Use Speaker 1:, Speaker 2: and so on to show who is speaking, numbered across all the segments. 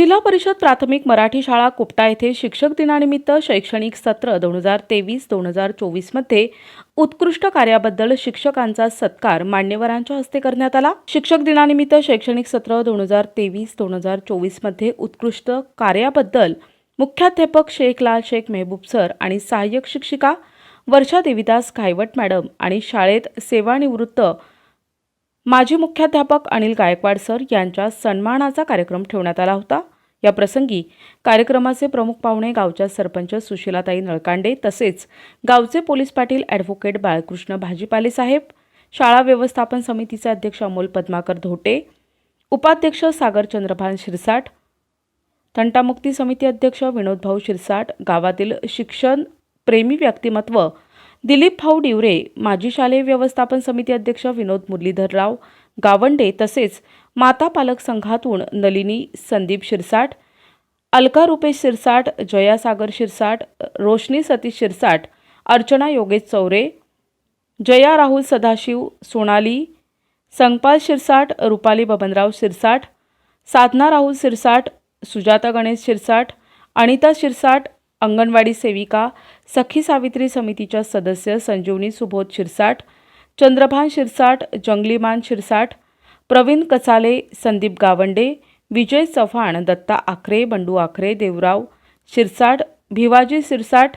Speaker 1: जिल्हा परिषद प्राथमिक मराठी शाळा कुपटा येथे शिक्षक दिनानिमित्त शैक्षणिक सत्र दोन हजार तेवीस दोन हजार चोवीसमध्ये उत्कृष्ट कार्याबद्दल शिक्षकांचा सत्कार मान्यवरांच्या हस्ते करण्यात आला. शिक्षक दिनानिमित्त शैक्षणिक सत्र दोन हजार तेवीस दोन हजार चोवीसमध्ये उत्कृष्ट कार्याबद्दल मुख्याध्यापक शेख लाल शेख मेहबूब सर आणि सहाय्यक शिक्षिका वर्षा देविदास घायवट मॅडम आणि शाळेत सेवानिवृत्त माजी मुख्याध्यापक अनिल गायकवाड सर यांच्या सन्मानाचा कार्यक्रम ठेवण्यात आला होता. या प्रसंगी कार्यक्रमाचे प्रमुख पाहुणे गावच्या सरपंच सुशीलाताई नळकांडे तसेच गावचे पोलीस पाटील ॲडव्होकेट बाळकृष्ण भाजीपाले साहेब शाळा व्यवस्थापन समितीचे अध्यक्ष अमोल पद्माकर धोटे उपाध्यक्ष सागर चंद्रभान शिरसाट तंटामुक्ती समिती अध्यक्ष विनोदभाऊ शिरसाट गावातील शिक्षण प्रेमी व्यक्तिमत्व दिलीप भाऊ डिवरे माजी शालेय व्यवस्थापन समिती अध्यक्ष विनोद मुरलीधरराव गावंडे तसेच माता पालक संघातून नलिनी संदीप शिरसाट अलका रुपेश शिरसाट जया सागर शिरसाट रोशनी सतीश शिरसाट अर्चना योगेश चौरे जया राहुल सदाशिव सोनाली संगपाल शिरसाट रुपाली बबनराव शिरसाट साधना राहुल शिरसाट सुजाता गणेश शिरसाट अनिता शिरसाट अंगणवाडी सेविका सखी सावित्री समितीच्या सदस्य संजीवनी सुबोध शिरसाट चंद्रभान शिरसाट जंगलीमान शिरसाट प्रवीण कचाले संदीप गावंडे विजय चव्हाण दत्ता आखरे बंडू आखरे देवराव शिरसाट भिवाजी शिरसाट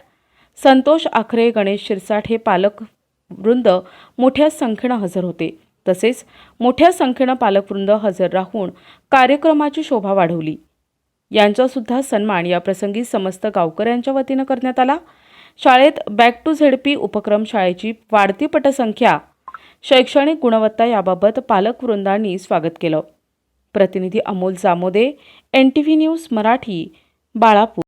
Speaker 1: संतोष आखरे गणेश शिरसाट हे पालक वृंद मोठ्या संख्येनं हजर होते. तसेच मोठ्या संख्येनं पालकवृंद हजर राहून कार्यक्रमाची शोभा वाढवली. यांचासुद्धा सन्मान या प्रसंगी समस्त गावकऱ्यांच्या वतीनं करण्यात आला. शाळेत बॅक टू झेड पी उपक्रम शाळेची वाढती पटसंख्या शैक्षणिक गुणवत्ता याबाबत पालकवृंदांनी स्वागत केलं. प्रतिनिधी Amol Jamode N T V news Marathi Balapur.